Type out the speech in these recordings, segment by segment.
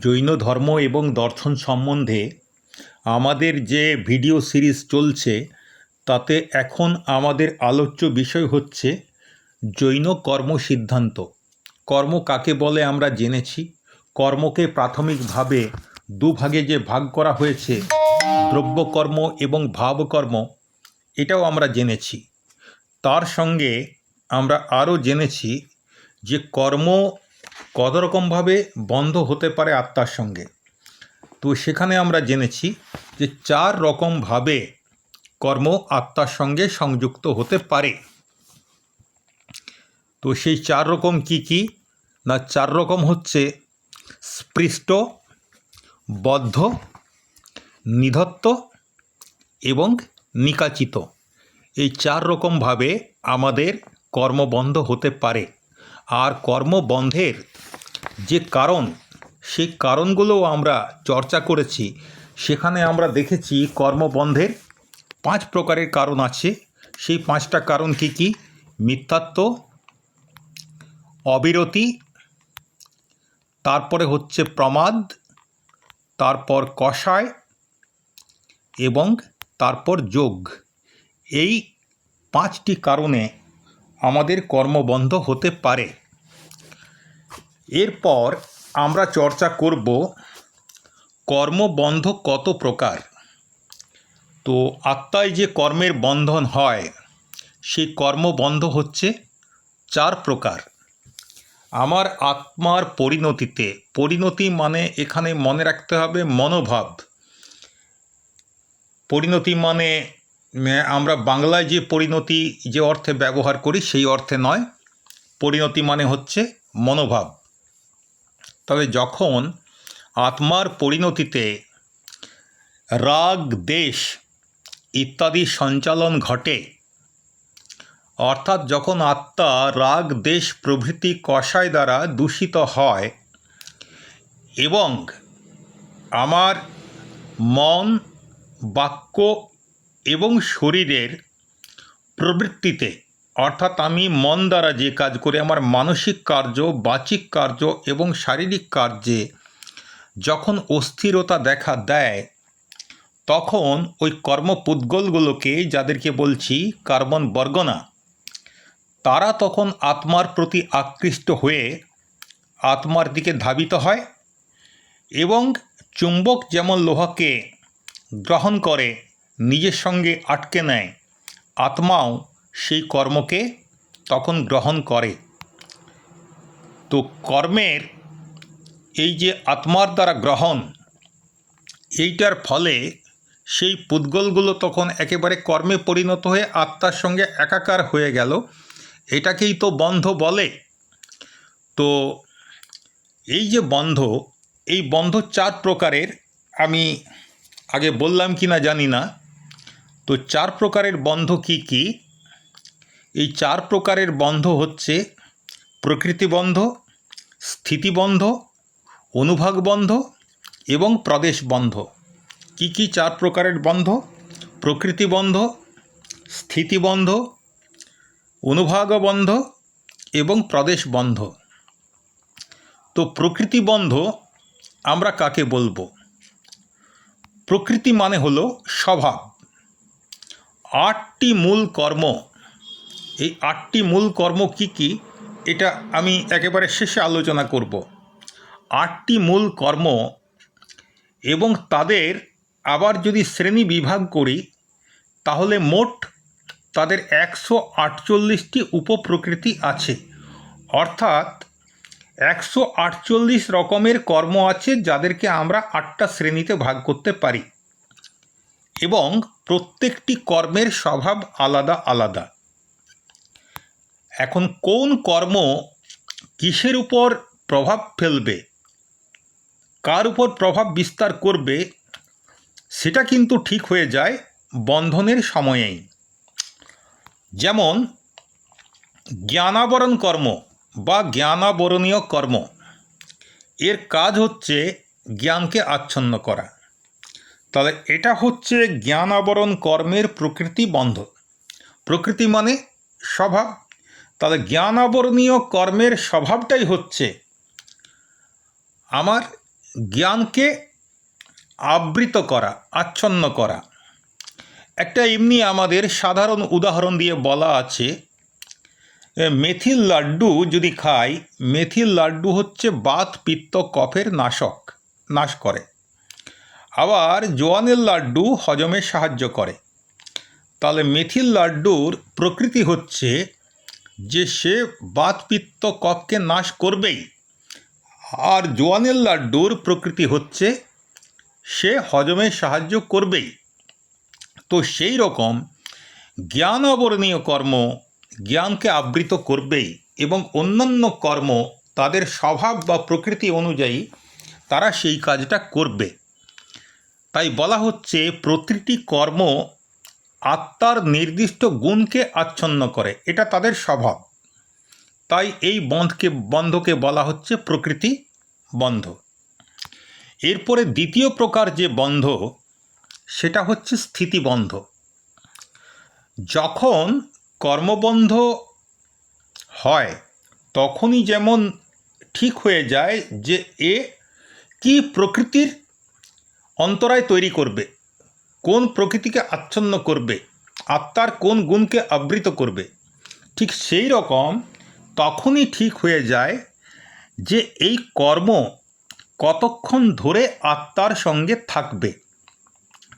জৈন ধর্ম এবং দর্শন সম্বন্ধে আমাদের যে ভিডিও সিরিজ চলছে, তাতে এখন আমাদের আলোচ্য বিষয় হচ্ছে জৈন কর্ম সিদ্ধান্ত কর্ম কাকে বলে আমরা জেনেছি। কর্মকে প্রাথমিকভাবে দুভাগে যে ভাগ করা হয়েছে, দ্রব্যকর্ম এবং ভাবকর্ম, এটাও আমরা জেনেছি। তার সঙ্গে আমরা আরও জেনেছি যে কর্ম কত রকমভাবে বন্ধ হতে পারে আত্মার সঙ্গে? তো সেখানে আমরা জেনেছি যে চার রকমভাবে কর্ম আত্মার সঙ্গে সংযুক্ত হতে পারে। তো সেই চার রকম কি কি? না, চার রকম হচ্ছে স্পৃষ্ট, বদ্ধ, নিধত্ত এবং নিকাচিত। এই চার রকমভাবে আমাদের কর্মবন্ধ হতে পারে। আর কর্মবন্ধের যে কারণ, সেই কারণগুলোও আমরা চর্চা করেছি। সেখানে আমরা দেখেছি কর্মবন্ধের পাঁচ প্রকারের কারণ আছে। সেই পাঁচটা কারণ কি কি? মিথ্যাত্ব, অবিরতি, তারপরে হচ্ছে প্রমাদ, তারপর কষায় এবং তারপর যোগ। এই পাঁচটি কারণে আমাদের কর্মবন্ধ হতে পারে। এরপর আমরা চর্চা করব কর্মবন্ধ কত প্রকার। তো আত্মায় যে কর্মের বন্ধন হয়, সেই কর্মবন্ধ হচ্ছে চার প্রকার। আমার আত্মার পরিণতিতে, পরিণতি মানে এখানে মনে রাখতে হবে মনোভাব। পরিণতি মানে আমরা বাংলায় যে পরিণতি, যে অর্থে ব্যবহার করি, সেই অর্থে নয়। পরিণতি মানে হচ্ছে মনোভাব। তবে যখন আত্মার পরিণতিতে রাগ, দেশ ইত্যাদি সঞ্চালন ঘটে, অর্থাৎ যখন আত্মা রাগ, দেশ প্রভৃতি কষায় দ্বারা দূষিত হয় এবং আমার মন, বাক্য এবং শরীরের প্রবৃত্তিতে, অর্থাৎ আমি মন দ্বারা যে কাজ করি, আমার মানসিক কার্য বাচিক কার্য এবং শারীরিক কার্যে যখন অস্থিরতা দেখা দেয়, তখন ওই কর্মপুদ্গলগুলোকে যাদেরকে বলছি কার্বন বর্গনা, তারা তখন আত্মার প্রতি আকৃষ্ট হয়ে আত্মার দিকে ধাবিত হয় এবং চুম্বক যেমন লোহাকে গ্রহণ করে নিজের সঙ্গে আটকে নেয়। আত্মাও সেই কর্মকে তখন গ্রহণ করে। তো কর্মের এই যে আত্মার দ্বারা গ্রহণ, এইটার ফলে সেই পুদ্গলগুলো তখন একেবারে কর্মে পরিণত হয়ে আত্মার সঙ্গে একাকার হয়ে গেল। এটাকেই তো বন্ধ বলে। তো এই যে বন্ধ, এই বন্ধ চার প্রকারের আমি আগে বললাম কি না জানি না। তো চার প্রকারের বন্ধ কি কি? এই চার প্রকারের বন্ধ হচ্ছে প্রকৃতিবন্ধ স্থিতিবন্ধ অনুভাগ বন্ধ এবং প্রদেশ বন্ধ। কি কি চার প্রকারের বন্ধ? প্রকৃতিবন্ধ স্থিতিবন্ধ অনুভাগ বন্ধ এবং প্রদেশ বন্ধ। তো প্রকৃতি বন্ধ আমরা কাকে বলব? প্রকৃতি মানে হলো স্বভাব। আটটি মূল কর্ম। এই আটটি মূল কর্ম কি কি? এটা আমি একেবারে শেষে আলোচনা করব। আটটি মূল কর্ম এবং তাদের আবার যদি শ্রেণি বিভাগ করি, তাহলে মোট তাদের একশো আটচল্লিশটি উপপ্রকৃতি আছে। অর্থাৎ একশো আটচল্লিশ রকমের কর্ম আছে যাদেরকে আমরা আটটা শ্রেণীতে ভাগ করতে পারি। এবং প্রত্যেকটি কর্মের স্বভাব আলাদা আলাদা। এখন কোন কর্ম কিসের উপর প্রভাব ফেলবে, কার উপর প্রভাব বিস্তার করবে, সেটা কিন্তু ঠিক হয়ে যায় বন্ধনের সময়েই। যেমন, জ্ঞানাবরণ কর্ম বা জ্ঞানাবরণীয় কর্ম, এর কাজ হচ্ছে জ্ঞানকে আচ্ছন্ন করা। তাহলে এটা হচ্ছে জ্ঞান আবরণ কর্মের প্রকৃতি বন্ধ প্রকৃতি মানে স্বভাব। তাহলে জ্ঞান আবরণীয় কর্মের স্বভাবটাই হচ্ছে আমার জ্ঞানকে আবৃত করা, আচ্ছন্ন করা। একটা এমনি আমাদের সাধারণ উদাহরণ দিয়ে বলা আছে মেথিল লাড্ডু যদি খাই মেথিল লাড্ডু হচ্ছে বাত পিত্ত কফের নাশক, নাশ করে। আবার জোয়ানের লাড্ডু হজমে সাহায্য করে। তাহলে মেথির লাড্ডুর প্রকৃতি হচ্ছে যে সে বাত পিত্ত কফকে নাশ করবেই। আর জোয়ানের লাড্ডুর প্রকৃতি হচ্ছে সে হজমে সাহায্য করবেই। তো সেই রকম জ্ঞান আবরণীয় কর্ম জ্ঞানকে আবৃত করবেই এবং অন্যান্য কর্ম তাদের স্বভাব বা প্রকৃতি অনুযায়ী তারা সেই কাজটা করবে। তাই বলা হচ্ছে প্রতিটি কর্ম আত্মার নির্দিষ্ট গুণকে আচ্ছন্ন করে। এটা তাদের স্বভাব। তাই এই বন্ধকে বন্ধকে বলা হচ্ছে প্রকৃতি বন্ধ। এরপরে দ্বিতীয় প্রকার যে বন্ধ, সেটা হচ্ছে স্থিতিবন্ধ যখন কর্মবন্ধ হয়, তখনই যেমন ঠিক হয়ে যায় যে এ কি প্রকৃতির অন্তরায় তৈরি করবে, কোন প্রকৃতিকে আচ্ছন্ন করবে, আত্মার কোন গুণকে আবৃত করবে, ঠিক সেই রকম তখনই ঠিক হয়ে যায় যে এই কর্ম কতক্ষণ ধরে আত্মার সঙ্গে থাকবে।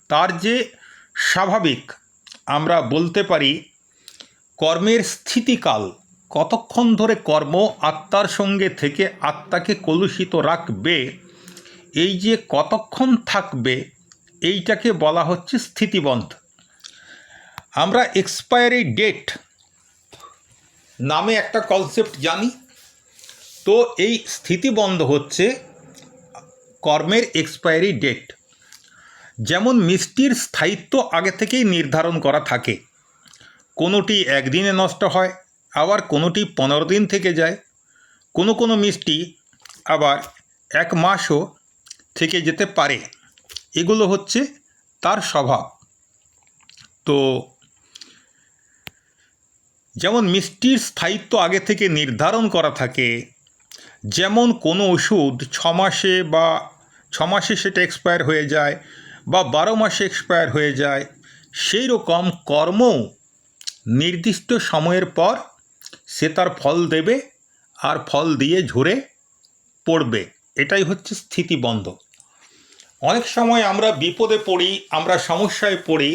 তার যে স্বাভাবিক, আমরা বলতে পারি, কর্মের স্থিতিকাল, কতক্ষণ ধরে কর্ম আত্মার সঙ্গে থেকে আত্মাকে কলুষিত রাখবে এই যে কতক্ষণ থাকবে, এইটাকে বলা হচ্ছে স্থিতিবন্ধ। আমরা এক্সপায়ারি ডেট নামে একটা কনসেপ্ট জানি। তো এই স্থিতিবন্ধ হচ্ছে কর্মের এক্সপায়ারি ডেট যেমন মিষ্টির স্থায়িত্ব আগে থেকেই নির্ধারণ করা থাকে। কোনোটি একদিনে নষ্ট হয়, আবার কোনোটি পনেরো দিন থেকে যায়। কোনো কোনো মিষ্টি আবার এক মাসও থেকে যেতে পারে। এগুলো হচ্ছে তার স্বভাব। তো যেমন মিষ্টির স্থায়িত্ব আগে থেকে নির্ধারণ করা থাকে, যেমন কোনো ওষুধ ছ মাসে বা ছ মাসে সেটা এক্সপায়ার হয়ে যায় বা বারো মাসে এক্সপায়ার হয়ে যায়, সেই রকম কর্ম নির্দিষ্ট সময়ের পর সে তার ফল দেবে আর ফল দিয়ে ঝরে পড়বে। এটাই হচ্ছে স্থিতিবন্ধ অনেক সময় আমরা বিপদে পড়ি, আমরা সমস্যায় পড়ি,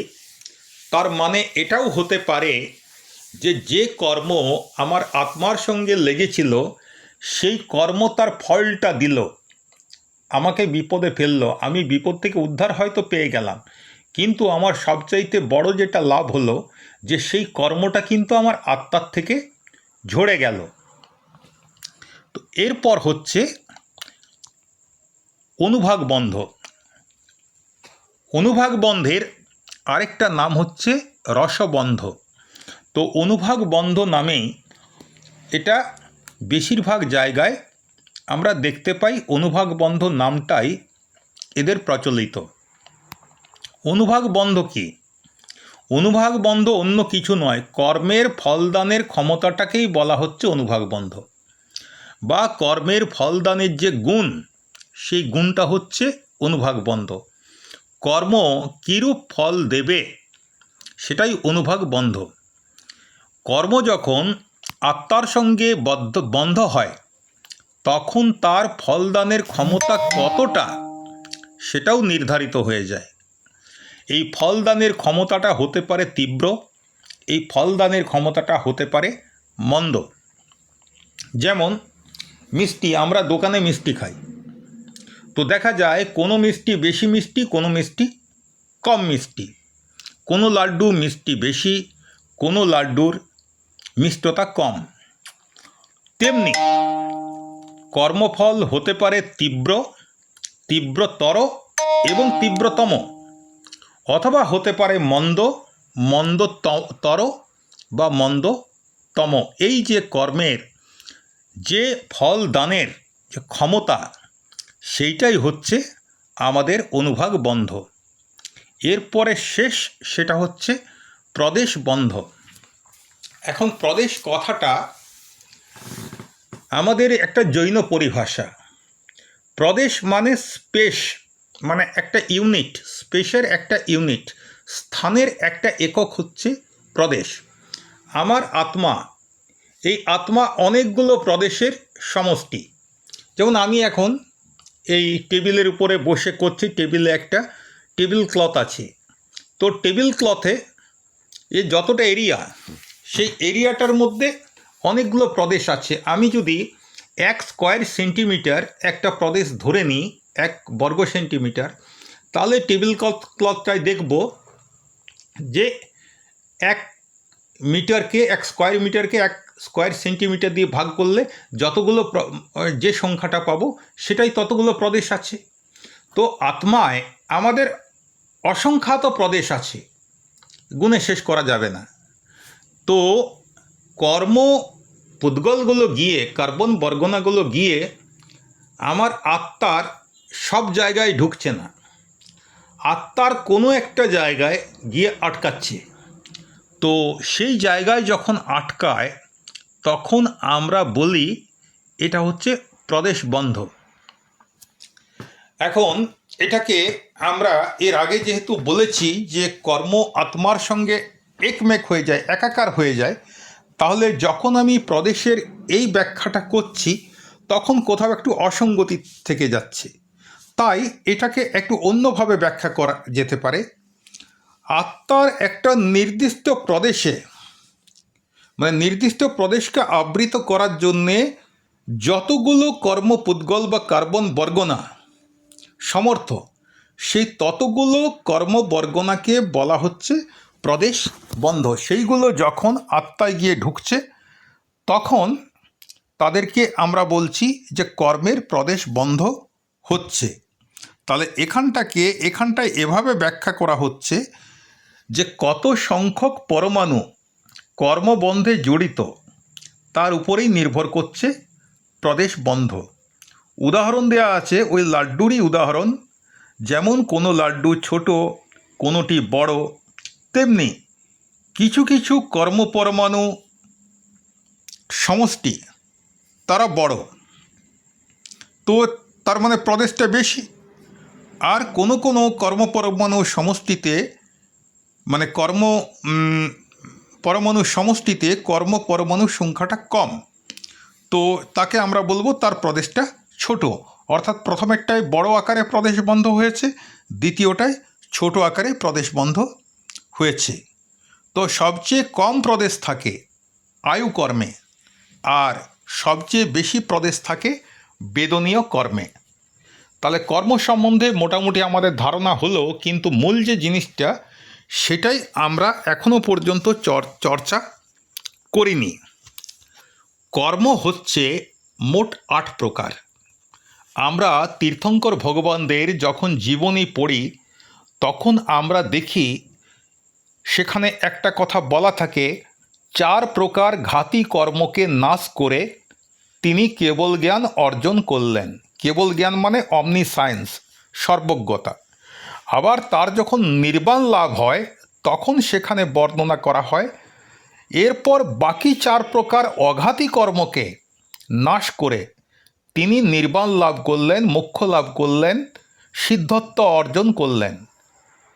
তার মানে এটাও হতে পারে যে যে কর্ম আমার আত্মার সঙ্গে লেগেছিল, সেই কর্ম তার ফলটা দিল, আমাকে বিপদে ফেলল, আমি বিপদ থেকে উদ্ধার হয়তো পেয়ে গেলাম, কিন্তু আমার সবচাইতে বড় যেটা লাভ হলো যে সেই কর্মটা কিন্তু আমার আত্মার থেকে ঝরে গেল। তো এরপর হচ্ছে অনুভাগ বন্ধ। অনুভাগ বন্ধের আরেকটা নাম হচ্ছে রসবন্ধ। তো অনুভাগ বন্ধ নামেই এটা বেশিরভাগ জায়গায় আমরা দেখতে পাই অনুভাগ বন্ধ নামটাই এদের প্রচলিত। অনুভাগ বন্ধ কি? অনুভাগ বন্ধ অন্য কিছু নয়, কর্মের ফলদানের ক্ষমতাটাকেই বলা হচ্ছে অনুভাগ বন্ধ। বা কর্মের ফলদানের যে গুণ, সেই গুণটা হচ্ছে অনুভাগ বন্ধ। কর্ম কীরূপ ফল দেবে? সেটাই অনুভাগ বন্ধ। কর্ম যখন আত্মার সঙ্গে বদ্ধ, বন্ধ হয়, তখন তার ফলদানের ক্ষমতা কতটা সেটাও নির্ধারিত হয়ে যায়। এই ফলদানের ক্ষমতাটা হতে পারে তীব্র, এই ফলদানের ক্ষমতাটা হতে পারে মন্দ। যেমন মিষ্টি, আমরা দোকানে মিষ্টি খাই। তো দেখা যায় কোনো মিষ্টি বেশি মিষ্টি, কোনো মিষ্টি কম মিষ্টি। কোনো লাড্ডু মিষ্টি বেশি, কোনো লাড্ডুর মিষ্টতা কম। তেমনি কর্মফল হতে পারে তীব্র, তীব্রতর এবং তীব্রতম। অথবা হতে পারে মন্দ মন্দ তর বা মন্দতম। এই যে কর্মের যে ফল দানের যে ক্ষমতা সেইটাই হচ্ছে আমাদের অনুভাগ বন্ধ। এরপরে শেষ সেটা হচ্ছে প্রদেশ বন্ধ। এখন প্রদেশ কথাটা আমাদের একটা জৈন পরিভাষা। প্রদেশ মানে স্পেস মানে একটা ইউনিট স্পেসের একটা ইউনিট, স্থানের একটা একক হচ্ছে প্রদেশ। আমার আত্মা, এই আত্মা অনেকগুলো প্রদেশের সমষ্টি। যেমন আমি এখন এই টেবিলের উপরে বসে করছি, টেবিলে একটা টেবিল ক্লথ আছে। তো টেবিল ক্লথে এ যতটা এরিয়া, সেই এরিয়াটার মধ্যে অনেকগুলো প্রদেশ আছে। আমি যদি এক স্কোয়ার সেন্টিমিটার একটা প্রদেশ ধরে নিই, এক বর্গ সেন্টিমিটার, তাহলে টেবিল ক্লথ, ক্লথটায় দেখব যে এক মিটারকে এক স্কোয়ার মিটারকে এক স্কোয়ার সেন্টিমিটার দিয়ে ভাগ করলে যতগুলো যে সংখ্যাটা পাবো সেটাই ততগুলো প্রদেশ আছে। তো আত্মায় আমাদের অসংখ্যাত প্রদেশ আছে, গুণে শেষ করা যাবে না। তো কর্ম পুদ্গলগুলো গিয়ে, কার্বন বর্গনাগুলো গিয়ে আমার আত্মার সব জায়গায় ঢুকছে না। আত্মার কোনো একটা জায়গায় গিয়ে আটকাচ্ছে। তো সেই জায়গায় যখন আটকায়, তখন আমরা বলি এটা হচ্ছে প্রদেশ বন্ধ এখন এটাকে আমরা এর আগে যেহেতু বলেছি যে কর্ম আত্মার সঙ্গে একমেক হয়ে যায়, একাকার হয়ে যায়, তাহলে যখন আমি প্রদেশের এই ব্যাখ্যাটা করছি, তখন কোথাও একটু অসঙ্গতি থেকে যাচ্ছে। তাই এটাকে একটু অন্যভাবে ব্যাখ্যা করা যেতে পারে। আত্মার একটা নির্দিষ্ট প্রদেশে মানে নির্দিষ্ট প্রদেশকে আবৃত করার জন্যে যতগুলো কর্মপুদ্গল বা কার্বন বর্গনা সমর্থ, সেই ততগুলো কর্মবর্গনাকে বলা হচ্ছে প্রদেশ বন্ধ। সেইগুলো যখন আত্মায় গিয়ে ঢুকছে, তখন তাদেরকে আমরা বলছি যে কর্মের প্রদেশ বন্ধ হচ্ছে। তাহলে এখানটাকে, এখানটায় এভাবে ব্যাখ্যা করা হচ্ছে যে কত সংখ্যক পরমাণু কর্মবন্ধে জড়িত, তার উপরেই নির্ভর করছে প্রদেশ বন্ধ। উদাহরণ দেওয়া আছে ওই লাড্ডুরই উদাহরণ। যেমন কোনো লাড্ডু ছোট, কোনোটি বড়, তেমনি কিছু কিছু কর্মপরমাণু সমষ্টি, তারা বড়। তো তার মানে প্রদেশটা বেশি। আর কোনো কোনো কর্মপরমাণু সমষ্টিতে মানে কর্ম পরমাণু সমষ্টিতে কর্ম পরমাণুর সংখ্যাটা কম। তো তাকে আমরা বলব তার প্রদেশটা ছোট। অর্থাৎ প্রথমেরটায় বড় আকারে প্রদেশ বন্ধ হয়েছে, দ্বিতীয়টায় ছোট আকারে প্রদেশ বন্ধ হয়েছে। তো সবচেয়ে কম প্রদেশ থাকে আয়ু কর্মে, আর সবচেয়ে বেশি প্রদেশ থাকে বেদনীয় কর্মে। তাহলে কর্ম সম্বন্ধে মোটামুটি আমাদের ধারণা হলো, কিন্তু মূল যে জিনিসটা সেটাই আমরা এখনও পর্যন্ত চর- চর্চা করিনি। কর্ম হচ্ছে মোট আট প্রকার। আমরা তীর্থঙ্কর ভগবানদের যখন জীবনী পড়ি, তখন আমরা দেখি, সেখানে একটা কথা বলা থাকে, চার প্রকার ঘাতি কর্মকে নাশ করে তিনি কেবল জ্ঞান অর্জন করলেন। কেবল জ্ঞান মানে অমনি সায়েন্স সর্বজ্ঞতা। আবার তার যখন নির্বাণ লাভ হয়, তখন সেখানে বর্ণনা করা হয়, এরপর বাকি চার প্রকার অঘাতী কর্মকে নাশ করে তিনি নির্বাণ লাভ করলেন, মোক্ষ লাভ করলেন, সিদ্ধত্ব অর্জন করলেন।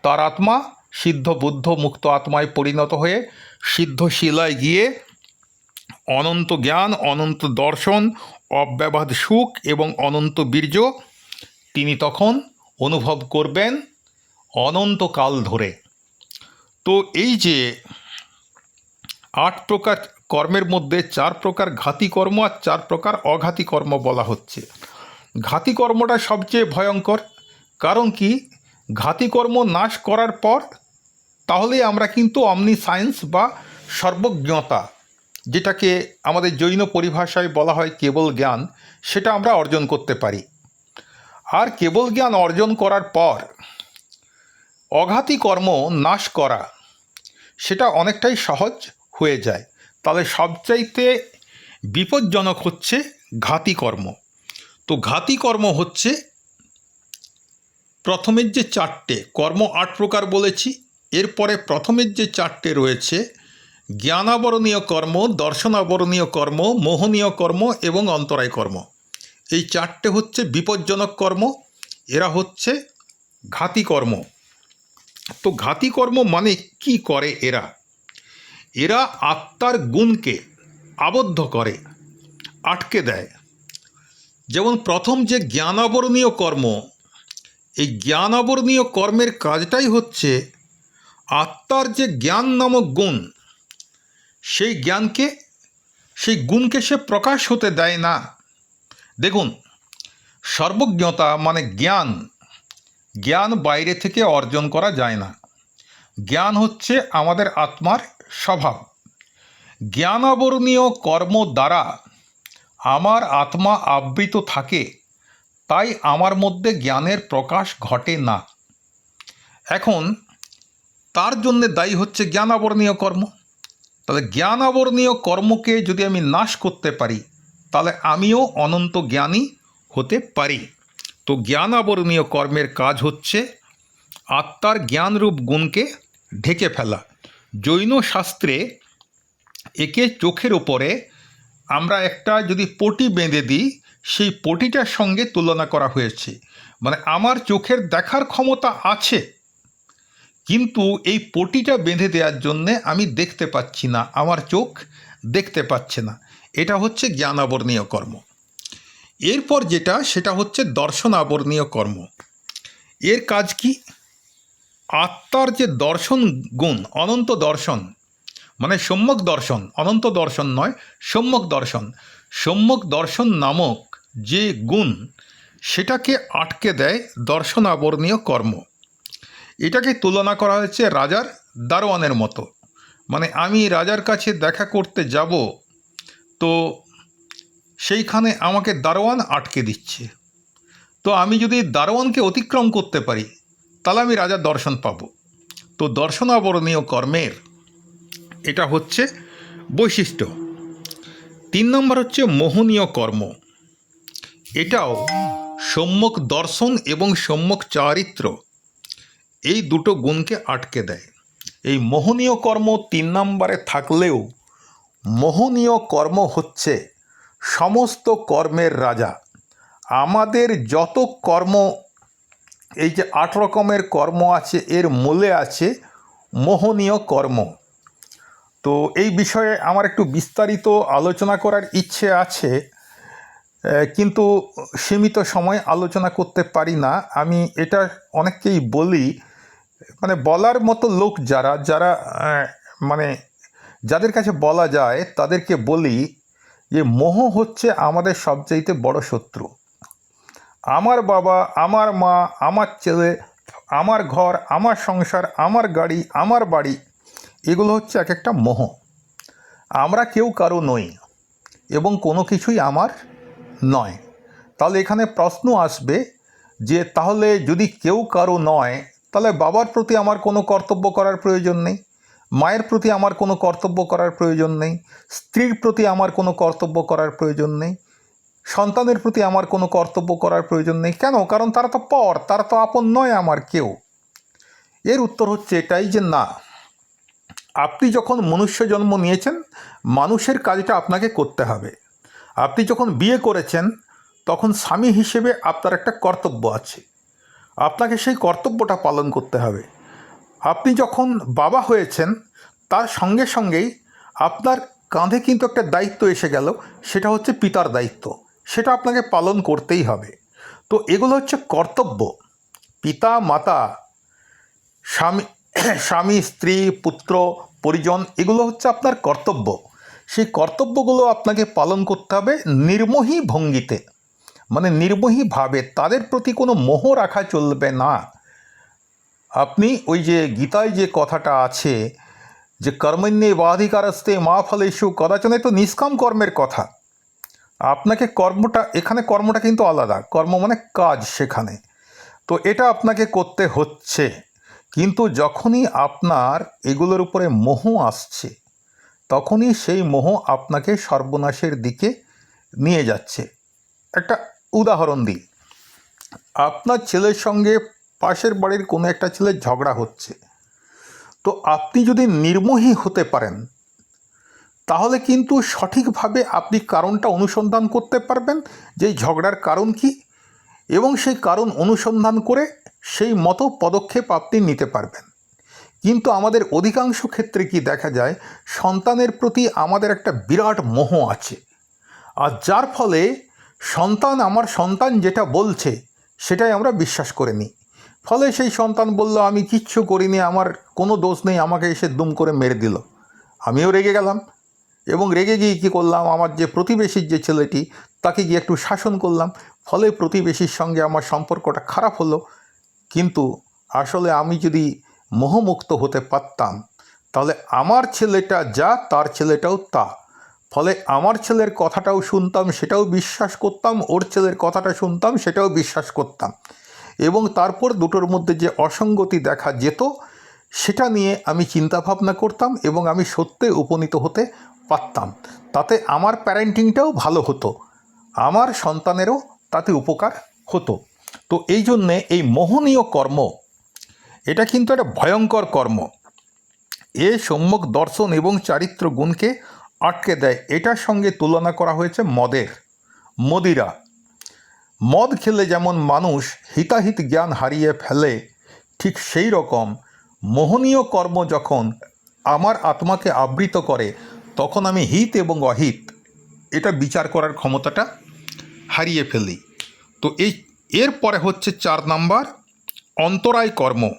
তার আত্মা সিদ্ধ বুদ্ধ মুক্ত আত্মায় পরিণত হয়ে সিদ্ধ শিলায় গিয়ে অনন্ত জ্ঞান, অনন্ত দর্শন অব্যবাদ সুখ এবং অনন্ত বীর্য তিনি তখন অনুভব করবেন। অনন্তকাল ধরে। তো এই যে আট প্রকার কর্মের মধ্যে চার প্রকার ঘাতি কর্ম আর চার প্রকার অঘাতী কর্ম বলা হচ্ছে। ঘাতি কর্মটা সবচেয়ে ভয়ঙ্কর, কারণ কি? ঘাতি কর্ম নাশ করার পর তাহলে আমরা কিন্তু অমনি সায়েন্স বা সর্বজ্ঞতা, যেটাকে আমাদের জৈন পরিভাষায় বলা হয় কেবল জ্ঞান, সেটা আমরা অর্জন করতে পারি। আর কেবল জ্ঞান অর্জন করার পর অঘাতী কর্ম নাশ করা, সেটা অনেকটাই সহজ হয়ে যায়। তাহলে সবচাইতে বিপজ্জনক হচ্ছে ঘাতি কর্ম। তো ঘাতি কর্ম হচ্ছে প্রথমের যে চারটে, কর্ম আট প্রকার বলেছি, এরপরে প্রথমের যে চারটে রয়েছে, জ্ঞানাবরণীয় কর্ম, দর্শনাবরণীয় কর্ম, মোহনীয় কর্ম এবং অন্তরায় কর্ম। এই চারটে হচ্ছে বিপজ্জনক কর্ম, এরা হচ্ছে ঘাতি কর্ম। তো ঘাতি কর্ম মানে কি করে এরা? এরা আত্মার গুণকে আবদ্ধ করে, আটকে দেয়। যেমন প্রথম যে জ্ঞানাবরণীয় কর্ম, এই জ্ঞানাবরণীয় কর্মের কাজটাই হচ্ছে আত্মার যে জ্ঞান নামক গুণ, সেই জ্ঞানকে, সেই গুণকে সে প্রকাশ হতে দেয় না। দেখুন, সর্বজ্ঞতা মানে জ্ঞান। জ্ঞান বাইরে থেকে অর্জন করা যায় না। জ্ঞান হচ্ছে আমাদের আত্মার স্বভাব। জ্ঞানাবরণীয় কর্ম দ্বারা আমার আত্মা আবৃত থাকে, তাই আমার মধ্যে জ্ঞানের প্রকাশ ঘটে না। এখন, তার জন্যে দায়ী হচ্ছে জ্ঞানাবরণীয় কর্ম। তাহলে জ্ঞানাবরণীয় কর্মকে যদি আমি নাশ করতে পারি, তাহলে আমিও অনন্ত জ্ঞানী হতে পারি। তো জ্ঞানাবরণীয় কর্মের কাজ হচ্ছে আত্মার জ্ঞানরূপ গুণকে ঢেকে ফেলা। জৈন শাস্ত্রে একে চোখের ওপরে আমরা একটা যদি পটি বেঁধে দিই, সেই পটিটার সঙ্গে তুলনা করা হয়েছে। মানে আমার চোখের দেখার ক্ষমতা আছে, কিন্তু এই পটিটা বেঁধে দেওয়ার জন্যে আমি দেখতে পাচ্ছি না, আমার চোখ দেখতে পাচ্ছে না। এটা হচ্ছে জ্ঞান আবরণীয় কর্ম। এরপর যেটা, সেটা হচ্ছে দর্শন আবরণীয় কর্ম। এর কাজ কি? আত্মার যে দর্শন গুণ, অনন্ত দর্শন মানে সম্যক দর্শন, অনন্ত দর্শন নয়, সম্যক দর্শন। সম্যক দর্শন নামক যে গুণ, সেটাকে আটকে দেয় দর্শন আবরণীয় কর্ম। এটাকে তুলনা করা হয়েছে রাজার দারোয়ানের মতো। মানে আমি রাজার কাছে দেখা করতে যাব, তো সেইখানে আমাকে দারোয়ান আটকে দিচ্ছে। তো আমি যদি দারোয়ানকে অতিক্রম করতে পারি, তাহলে আমি রাজার দর্শন পাব। তো দর্শনাবরণীয় কর্মের এটা হচ্ছে বৈশিষ্ট্য। তিন নম্বর হচ্ছে মোহনীয় কর্ম। এটাও সম্যক দর্শন এবং সম্যক চারিত্র এই দুটো গুণকে আটকে দেয়। এই মোহনীয় কর্ম তিন নম্বরে থাকলেও মোহনীয় কর্ম হচ্ছে সমস্ত কর্মের রাজা। আমাদের যত কর্ম, এই যে আট রকমের কর্ম আছে, এর মূলে আছে মোহনীয় কর্ম। তো এই বিষয়ে আমার একটু বিস্তারিত আলোচনা করার ইচ্ছে আছে কিন্তু সীমিত সময় আলোচনা করতে পারি না। আমি এটা অনেককেই বলি মানে বলার মতো লোক যারা যারা মানে যাদের কাছে বলা যায়, তাদেরকে বলি যে মোহ হচ্ছে আমাদের সবচাইতে বড় শত্রু। আমার বাবা, আমার মা, আমার ছেলে, আমার ঘর, আমার সংসার, আমার গাড়ি, আমার বাড়ি, এগুলো হচ্ছে এক একটা মোহ। আমরা কেউ কারও নই এবং কোনো কিছুই আমার নয়। তাহলে এখানে প্রশ্ন আসবে যে তাহলে যদি কেউ কারও নয়, তাহলে বাবার প্রতি আমার কোনো কর্তব্য করার প্রয়োজন নেই? মায়ের প্রতি আমার কোনো কর্তব্য করার প্রয়োজন নেই, স্ত্রীর প্রতি আমার কোনো কর্তব্য করার প্রয়োজন নেই, সন্তানের প্রতি আমার কোনো কর্তব্য করার প্রয়োজন নেই। কেন? কারণ তারা তো পর, তারা তো আপন নয় আমার কেউ। এর উত্তর হচ্ছে এটাই যে না, আপনি যখন মনুষ্য জন্ম নিয়েছেন, মানুষের কাজটা আপনাকে করতে হবে। আপনি যখন বিয়ে করেছেন, তখন স্বামী হিসেবে আপনার একটা কর্তব্য আছে। আপনাকে সেই কর্তব্যটা পালন করতে হবে। আপনি যখন বাবা হয়েছেন, তার সঙ্গে সঙ্গেই আপনার কাঁধে কিন্তু একটা দায়িত্ব এসে গেল, সেটা হচ্ছে পিতার দায়িত্ব। সেটা আপনাকে পালন করতেই হবে। তো এগুলো হচ্ছে কর্তব্য। পিতা, মাতা, স্বামী স্বামী, স্ত্রী, পুত্র, পরিজন, এগুলো হচ্ছে আপনার কর্তব্য। সেই কর্তব্যগুলো আপনাকে পালন করতে হবে নির্মোহী ভঙ্গিতে। মানে নির্মোহীভাবে তাদের প্রতি কোনো মোহ রাখা চলবে না। আপনি ওই যে গীতায় যে কথাটা আছে যে কর্মণ্যে বাধিকারস্তে মা ফলেশু কদাচনে তো নিষ্কাম কর্মের কথা। আপনাকে কর্মটা, এখানে কর্মটা কিন্তু আলাদা। কর্ম মানে কাজ সেখানে। তো এটা আপনাকে করতে হচ্ছে। কিন্তু যখনই আপনার এগুলোর উপরে মোহ আসছে, তখনই সেই মোহ আপনাকে সর্বনাশের দিকে নিয়ে যাচ্ছে। একটা উদাহরণ দিই। আপনার ছেলের সঙ্গে পাশের বাড়ির কোনো একটা ছেলের ঝগড়া হচ্ছে। তো আপনি যদি নির্মোহী হতে পারেন, তাহলে কিন্তু সঠিকভাবে আপনি কারণটা অনুসন্ধান করতে পারবেন যে ঝগড়ার কারণ কি এবং সেই কারণ অনুসন্ধান করে সেই মতো পদক্ষেপ আপনি নিতে পারবেন। কিন্তু আমাদের অধিকাংশ ক্ষেত্রে কি দেখা যায়, সন্তানের প্রতি আমাদের একটা বিরাট মোহ আছে। আর যার ফলে সন্তান আমার সন্তান যেটা বলছে, সেটাই আমরা বিশ্বাস করে নিই। ফলে সেই সন্তান বলল, আমি কিচ্ছু করিনি, আমার কোনো দোষ নেই, আমাকে এসে দুম করে মেরে দিল। আমিও রেগে গেলাম এবং রেগে গিয়ে কী করলাম, আমার যে প্রতিবেশীর যে ছেলেটি, তাকে গিয়ে একটু শাসন করলাম। ফলে প্রতিবেশীর সঙ্গে আমার সম্পর্কটা খারাপ হলো। কিন্তু আসলে আমি যদি মোহমুক্ত হতে পারতাম, তাহলে আমার ছেলেটা যা, তার ছেলেটাও তা। ফলে আমার ছেলের কথাটাও শুনতাম, সেটাও বিশ্বাস করতাম, ওর ছেলের কথাটা শুনতাম, সেটাও বিশ্বাস করতাম। এবং তারপর দুটোর মধ্যে যে অসঙ্গতি দেখা যেত, সেটা নিয়ে আমি চিন্তা ভাবনা করতাম এবং আমি সত্যে উপনীত হতে পারতাম। তাতে আমার প্যারেন্টিংটাও ভালো হতো, আমার সন্তানেরও তাতে উপকার হতো। তো এই জন্যে এই মোহনীয় কর্ম, এটা কিন্তু একটা ভয়ঙ্কর কর্ম। এ সম্যক দর্শন এবং চারিত্র গুণকে আটকে দেয়। এটার সঙ্গে তুলনা করা হয়েছে মদের, মদিরা। মদ খেলে যেমন মানুষ হিতাহিত জ্ঞান হারিয়ে ফেলে, ঠিক সেই রকম মোহনীয় কর্ম যখন আমার আত্মাকে আবৃত করে, তখন আমি হিত এবং অহিত, এটা বিচার করার ক্ষমতাটা হারিয়ে ফেলি। তো এই, এরপরে হচ্ছে চার নাম্বার, অন্তরায় কর্ম।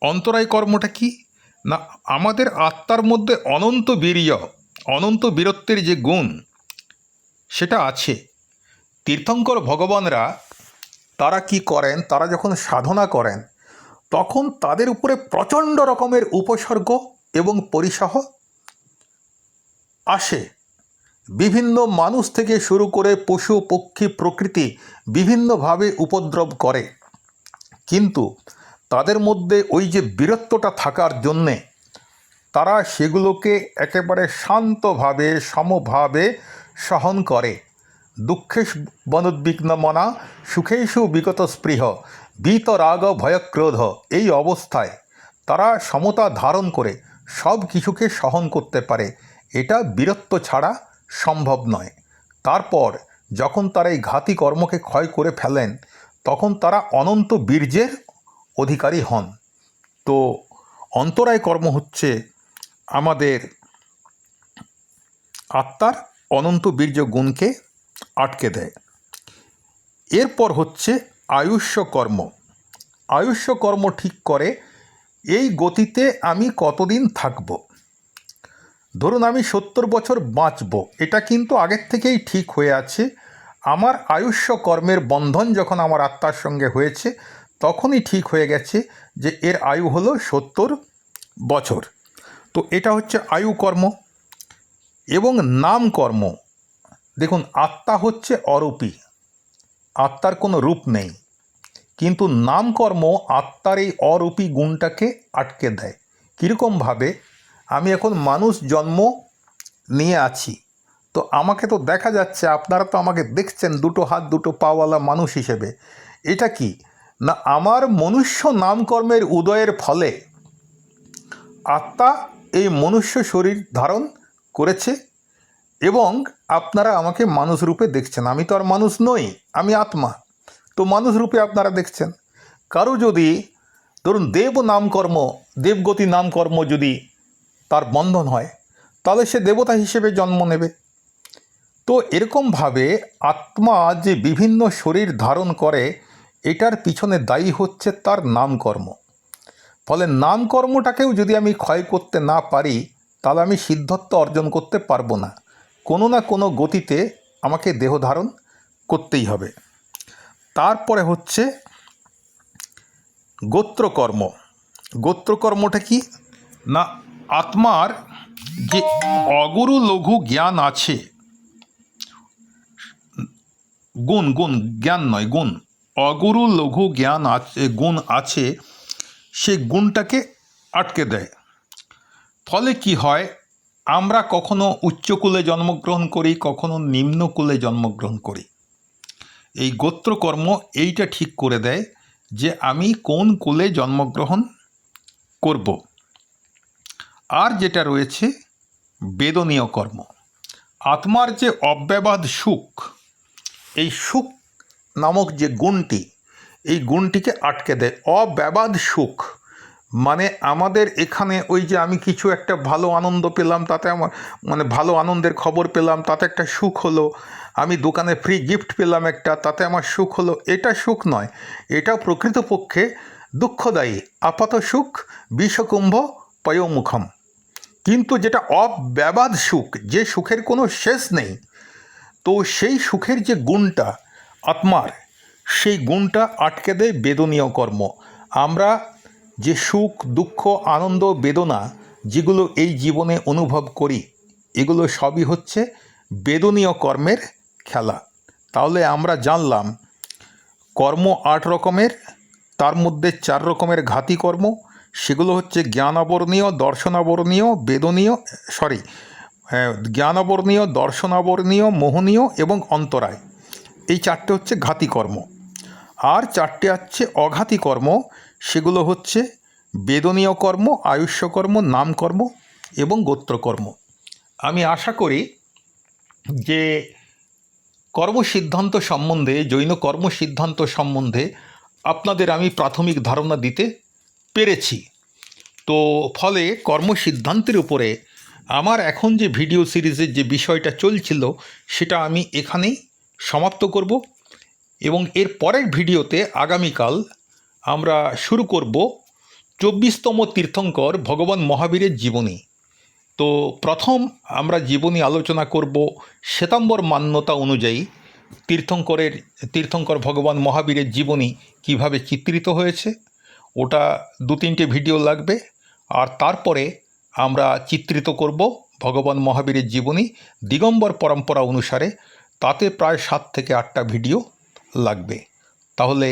অন্তরায় কর্মটা কি? না, আমাদের আত্মার মধ্যে অনন্ত বীর্য, অনন্ত বীরত্বের যে গুণ, সেটা আছে। তীর্থঙ্কর ভগবানরা তারা কি করেন? তারা যখন সাধনা করেন, তখন তাদের উপরে প্রচণ্ড রকমের উপসর্গ এবং পরিসহ আসে। বিভিন্ন মানুষ থেকে শুরু করে পশু, পক্ষী, প্রকৃতি বিভিন্নভাবে উপদ্রব করে। কিন্তু তাদের মধ্যে ওই যে বীরত্বটা থাকার জন্যে তারা সেগুলোকে একেবারে শান্তভাবে, সমভাবে সহন করে। দুঃখেশ বনোদ্বিগ্ন মনা সুখেশু বিগত স্পৃহ বীত রাগ ভয়ক্রোধ, এই অবস্থায় তারা সমতা ধারণ করে সব কিছুকে সহন করতে পারে। এটা বীরত্ব ছাড়া সম্ভব নয়। তারপর যখন তারা এই ঘাতি কর্মকে ক্ষয় করে ফেলেন, তখন তারা অনন্ত বীর্যের অধিকারী হন। তো অন্তরায় কর্ম হচ্ছে আমাদের আত্মার অনন্ত বীর্য গুণকে আটকে দেয়। এরপর হচ্ছে আয়ুষ্য কর্ম আয়ুষ্য কর্ম ঠিক করে, এই গতিতে আমি কতদিন থাকব? ধরুন আমি সত্তর বছর বাঁচব, এটা কিন্তু আগের থেকেই ঠিক হয়ে আছে। আমার আয়ুষ্য কর্মের বন্ধন যখন আমার আত্মার সঙ্গে হয়েছে, তখনই ঠিক হয়ে গেছে যে এর আয়ু হলো সত্তর বছর। তো এটা হচ্ছে আয়ু কর্ম এবং নাম কর্ম দেখুন, আত্মা হচ্ছে অরূপী। আত্মার কোনো রূপ নেই। কিন্তু নামকর্ম আত্মার এই অরূপী গুণটাকে আটকে দেয়। কীরকমভাবে আমি এখন মানুষ জন্ম নিয়ে আছি। তো আমাকে তো দেখা যাচ্ছে, আপনারা তো আমাকে দেখছেন, দুটো হাত, দুটো পাওয়ালা মানুষ হিসেবে। এটা কি? না, আমার মনুষ্য নামকর্মের উদয়ের ফলে আত্মা এই মনুষ্য শরীর ধারণ করেছে এবং আপনারা আমাকে মানুষ রূপে দেখছেন। আমি তো আর মানুষ নই, আমি আত্মা। তো মানুষ রূপে আপনারা দেখছেন। কারও যদি, ধরুন দেব নামকর্ম, দেবগতি নামকর্ম যদি তার বন্ধন হয়, তাহলে সে দেবতা হিসেবে জন্ম নেবে। তো এরকমভাবে আত্মা যে বিভিন্ন শরীর ধারণ করে, এটার পিছনে দায়ী হচ্ছে তার নামকর্ম। ফলে নামকর্মটাকেও যদি আমি ক্ষয় করতে না পারি, তাহলে আমি সিদ্ধত্ব অর্জন করতে পারব না। কোনো না কোনো গতিতে আমাকে দেহ ধারণ করতেই হবে। তারপরে হচ্ছে গোত্রকর্ম। গোত্রকর্মটা কি? না, আত্মার যে অগুরু লঘু জ্ঞান আছে, গুণ গুণ, জ্ঞান নয়, গুণ, অগুরু লঘু জ্ঞান আছে, গুণ আছে, সে গুণটাকে আটকে দেয়। ফলে কি হয়? আমরা কখনো উচ্চকূলে জন্মগ্রহণ করি, কখনো নিম্নকুলে জন্মগ্রহণ করি। এই গোত্রকর্ম এইটা ঠিক করে দেয় যে আমি কোন কুলে জন্মগ্রহণ করব। আর যেটা রয়েছে, বেদনীয় কর্ম। আত্মার যে অব্যবাদ সুখ, এই সুখ নামক যে গুণটি, এই গুণটিকে আটকে দেয়। অব্যবাদ সুখ মানে আমাদের এখানে ওই যে আমি কিছু একটা ভালো আনন্দ পেলাম, তাতে আমার মানে ভালো আনন্দের খবর পেলাম, তাতে একটা সুখ হলো। আমি দোকানে ফ্রি গিফট পেলাম একটা, তাতে আমার সুখ হলো। এটা সুখ নয়, এটা প্রকৃতপক্ষে দুঃখদায়ী, আপাত সুখ, বিষকুম্ভ, পয়োমুখম। কিন্তু যেটা অব্যবাদ সুখ, যে সুখের কোনো শেষ নেই, তো সেই সুখের যে গুণটা আত্মার, সেই গুণটা আটকে দেয় বেদনীয় কর্ম। আমরা যে সুখ, দুঃখ, আনন্দ, বেদনা যেগুলো এই জীবনে অনুভব করি, এগুলো সবই হচ্ছে বেদনীয় কর্মের খেলা। তাহলে আমরা জানলাম, কর্ম আট রকমের, তার মধ্যে চার রকমের ঘাতি কর্ম, সেগুলো হচ্ছে জ্ঞানাবর্ণীয়, দর্শনাবর্ণীয়, বেদনীয় সরি জ্ঞানাবর্ণীয়, দর্শনাবর্ণীয়, মোহনীয় এবং অন্তরায়। এই চারটে হচ্ছে ঘাতি কর্ম। আর চারটে হচ্ছে অঘাতি কর্ম সেগুলো হচ্ছে বেদনীয় কর্ম, আয়ুষ্যকর্ম, নামকর্ম এবং গোত্রকর্ম। আমি আশা করি যে কর্মসিদ্ধান্ত সম্বন্ধে, জৈন কর্মসিদ্ধান্ত সম্বন্ধে আপনাদের আমি প্রাথমিক ধারণা দিতে পেরেছি। তো ফলে কর্মসিদ্ধান্তের উপরে আমার এখন যে ভিডিও সিরিজের যে বিষয়টা চলছিল, সেটা আমি এখানেই সমাপ্ত করব এবং এর পরের ভিডিওতে আগামীকাল আমরা শুরু করব চব্বিশতম তীর্থঙ্কর ভগবান মহাবীরের জীবনী। তো প্রথম আমরা জীবনী আলোচনা করব শ্বেতাম্বর মান্যতা অনুযায়ী তীর্থঙ্করের, তীর্থঙ্কর ভগবান মহাবীরের জীবনী কীভাবে চিত্রিত হয়েছে, ওটা দু তিনটে ভিডিও লাগবে, আর তারপরে আমরা চিত্রিত করব ভগবান মহাবীরের জীবনী দিগম্বর পরম্পরা অনুসারে, তাতে প্রায় সাত থেকে আটটা ভিডিও লাগবে। তাহলে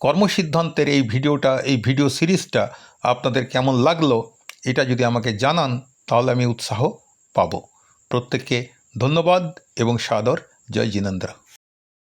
কর্মসিদ্ধান্তের এই ভিডিওটা, এই ভিডিও সিরিজটা আপনাদের কেমন লাগল এটা যদি আমাকে জানান, তাহলে আমি উৎসাহ পাব। প্রত্যেককে ধন্যবাদ এবং সাদর। জয় জিনেন্দ্র।